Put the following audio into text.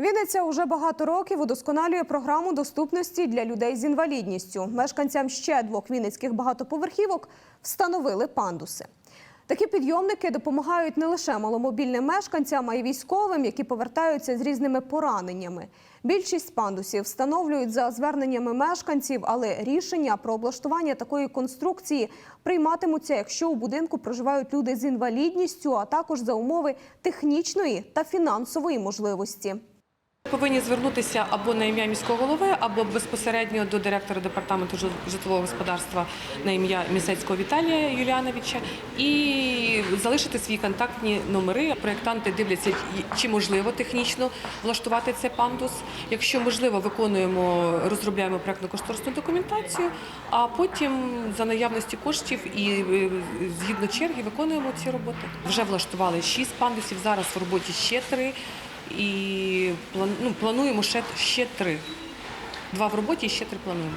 Вінниця уже багато років удосконалює програму доступності для людей з інвалідністю. Мешканцям ще двох вінницьких багатоповерхівок встановили пандуси. Такі підйомники допомагають не лише маломобільним мешканцям, а й військовим, які повертаються з різними пораненнями. Більшість пандусів встановлюють за зверненнями мешканців, але рішення про облаштування такої конструкції прийматимуться, якщо у будинку проживають люди з інвалідністю, а також за умови технічної та фінансової можливості. Повинні звернутися або на ім'я міського голови, або безпосередньо до директора департаменту житлового господарства на ім'я Місецького Віталія Юліановича і залишити свої контактні номери. Проєктанти дивляться, чи можливо технічно влаштувати цей пандус. Якщо можливо, виконуємо, розробляємо проєктно-кошторисну документацію, а потім за наявності коштів і е, згідно черги виконуємо ці роботи. Вже влаштували шість пандусів. Зараз в роботі ще три. І ну, плануємо ще, ще три. Два в роботі і ще три плануємо.